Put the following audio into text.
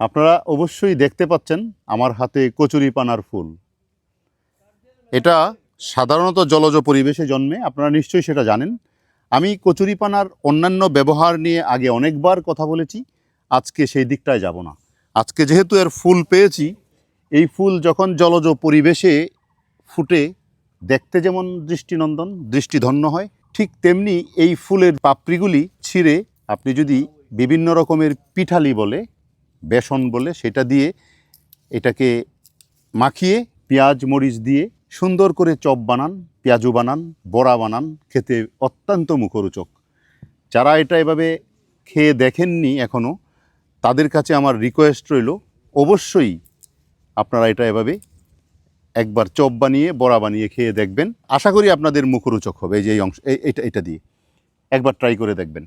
আপনারা অবশ্যই দেখতে পাচ্ছেন আমার হাতে কচুরি পানার ফুল। এটা সাধারণত জলজ পরিবেশে জন্মে, আপনারা নিশ্চয়ই সেটা জানেন। আমি কচুরি পানার অন্যান্য ব্যবহার নিয়ে আগে অনেকবার কথা বলেছি, আজকে সেই দিকটায় যাব না। আজকে যেহেতু এর ফুল পেয়েছি, এই ফুল যখন জলজ পরিবেশে ফুটে, দেখতে যেমন দৃষ্টিনন্দন, দৃষ্টিধন্য হয়, ঠিক তেমনি এই ফুলের পাপড়িগুলি ছিঁড়ে আপনি যদি বিভিন্ন রকমের পিঠালি বলে বেসন বলে সেটা দিয়ে এটাকে মাখিয়ে পেঁয়াজ, মরিচ দিয়ে সুন্দর করে চপ বানান, পেঁয়াজু বানান, বড়া বানান, খেতে অত্যন্ত মুখরোচক। যারা এটা এভাবে খেয়ে দেখেননি এখনও তাদের কাছে আমার রিকোয়েস্ট রইল, অবশ্যই আপনারা এটা এভাবে একবার চপ বানিয়ে, বড়া বানিয়ে খেয়ে দেখবেন। আশা করি আপনাদের মুখরোচক হবে এই যে অংশ এটা এটা দিয়ে। একবার ট্রাই করে দেখবেন।